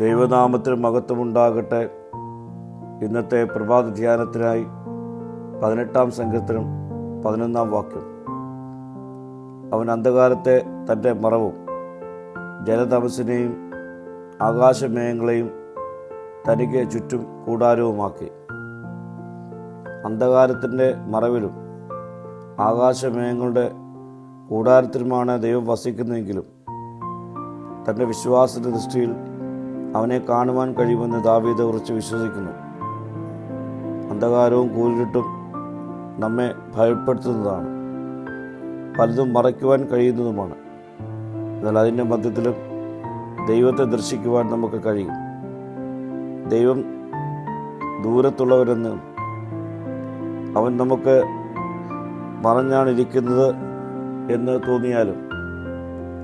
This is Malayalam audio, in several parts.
ദൈവനാമത്തിന് മഹത്വമുണ്ടാകട്ടെ. ഇന്നത്തെ പ്രഭാത ധ്യാനത്തിനായി പതിനെട്ടാം സംഘത്തിനും പതിനൊന്നാം വാക്യം. അവൻ അന്ധകാരത്തെ തന്റെ മറവും ജലതമസിനെയും ആകാശമേഘങ്ങളെയും തനിക്ക് ചുറ്റും കൂടാരവുമാക്കി. അന്ധകാരത്തിന്റെ മറവിലും ആകാശമേഘങ്ങളുടെ കൂടാരത്തിലുമാണ് ദൈവം വസിക്കുന്നതെങ്കിലും തന്റെ വിശ്വാസത്തിന്റെ ദൃഷ്ടിയിൽ അവനെ കാണുവാൻ കഴിയുമെന്ന് ദാവീദ് കുറിച്ച് വിശ്വസിക്കുന്നു. അന്ധകാരവും കൂരിട്ടും നമ്മെ ഭയപ്പെടുത്തുന്നതാണ്. പലതും മറയ്ക്കുവാൻ കഴിയുന്നതുമാണ്. എന്നാൽ അതിന്റെ മധ്യത്തിലും ദൈവത്തെ ദർശിക്കുവാൻ നമുക്ക് കഴിയും. ദൈവം ദൂരത്തുള്ളവരെന്ന് അവൻ നമുക്ക് മറഞ്ഞാണ് ഇരിക്കുന്നത് എന്ന് തോന്നിയാലും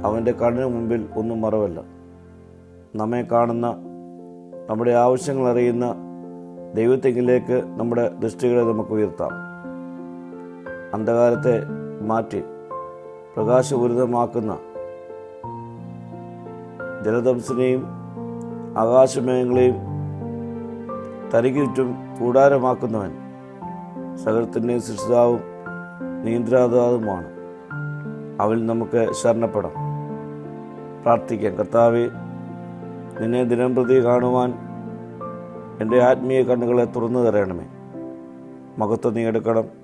അവന്റെ കണ്ണിന് മുമ്പിൽ ഒന്നും മറവല്ല. നമ്മെ കാണുന്ന നമ്മുടെ ആവശ്യങ്ങൾ അറിയുന്ന ദൈവത്തെങ്കിലേക്ക് നമ്മുടെ ദൃഷ്ടികളെ നമുക്ക് ഉയർത്താം. അന്ധകാരത്തെ മാറ്റി പ്രകാശപൂരിതമാക്കുന്ന ജലതംസിനെയും ആകാശമേഘങ്ങളെയും തനിക്ക് ചുറ്റും കൂടാരമാക്കുന്നവൻ സകലത്തിന്റെയും സൃഷ്ടിതാവും നിയന്ത്രാതാവുമാണ്. അവൻ നമുക്ക് ശരണപ്പെടാം. പ്രാർത്ഥിക്കാം. കർത്താവെ നിന്നെ ദിനം പ്രതി കാണുവാൻ എന്റെ ആത്മീയ കണ്ണുകളെ തുറന്നു തരണമേ. മഹത്വം നീ എടുക്കണം.